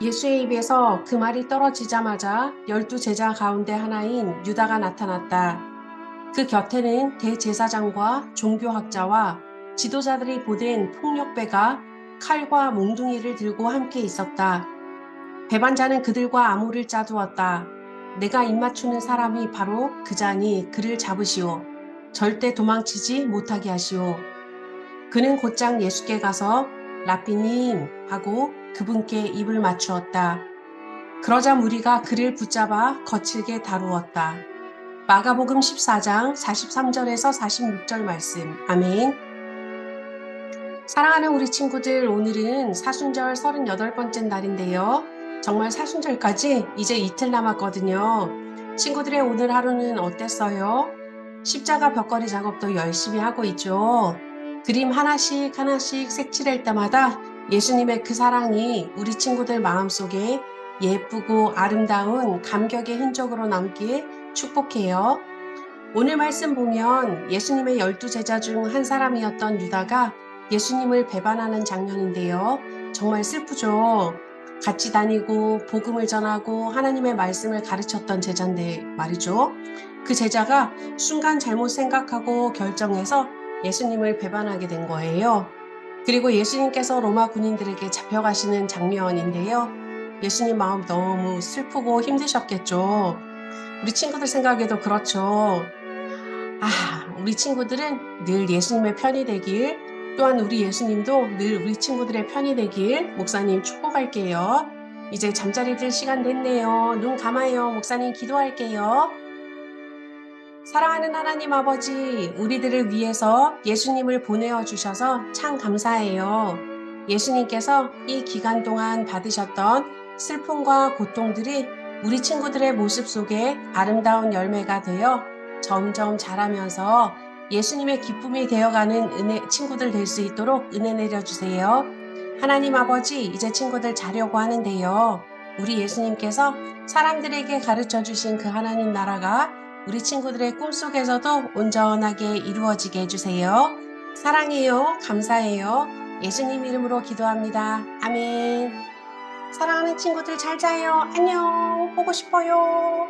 예수의 입에서 그 말이 떨어지자마자 열두 제자 가운데 하나인 유다가 나타났다. 그 곁에는 대제사장과 종교학자와 지도자들이 보낸 폭력배가 칼과 몽둥이를 들고 함께 있었다. 배반자는 그들과 암호를 짜두었다. 내가 입맞추는 사람이 바로 그 자니 그를 잡으시오. 절대 도망치지 못하게 하시오. 그는 곧장 예수께 가서 라삐님 하고 그분께 입을 맞추었다. 그러자 무리가 그를 붙잡아 거칠게 다루었다. 마가복음 14장 43절에서 46절 말씀. 아멘. 사랑하는 우리 친구들, 오늘은 사순절 38번째 날인데요. 정말 사순절까지 이제 이틀 남았거든요. 친구들의 오늘 하루는 어땠어요? 십자가 벽걸이 작업도 열심히 하고 있죠. 그림 하나씩 하나씩 색칠할 때마다 예수님의 그 사랑이 우리 친구들 마음속에 예쁘고 아름다운 감격의 흔적으로 남기에 축복해요. 오늘 말씀 보면 예수님의 열두 제자 중 한 사람이었던 유다가 예수님을 배반하는 장면인데요. 정말 슬프죠. 같이 다니고 복음을 전하고 하나님의 말씀을 가르쳤던 제자인데 말이죠. 그 제자가 순간 잘못 생각하고 결정해서 예수님을 배반하게 된 거예요. 그리고 예수님께서 로마 군인들에게 잡혀가시는 장면인데요. 예수님 마음 너무 슬프고 힘드셨겠죠. 우리 친구들 생각에도 그렇죠. 아, 우리 친구들은 늘 예수님의 편이 되길, 또한 우리 예수님도 늘 우리 친구들의 편이 되길 목사님 축복할게요. 이제 잠자리 들 시간 됐네요. 눈 감아요. 목사님 기도할게요. 사랑하는 하나님 아버지, 우리들을 위해서 예수님을 보내어 주셔서 참 감사해요. 예수님께서 이 기간 동안 받으셨던 슬픔과 고통들이 우리 친구들의 모습 속에 아름다운 열매가 되어 점점 자라면서 예수님의 기쁨이 되어가는 은혜, 친구들 될 수 있도록 은혜 내려주세요. 하나님 아버지, 이제 친구들 자려고 하는데요. 우리 예수님께서 사람들에게 가르쳐 주신 그 하나님 나라가 우리 친구들의 꿈속에서도 온전하게 이루어지게 해주세요. 사랑해요. 감사해요. 예수님 이름으로 기도합니다. 아멘. 사랑하는 친구들 잘 자요. 안녕. 보고 싶어요.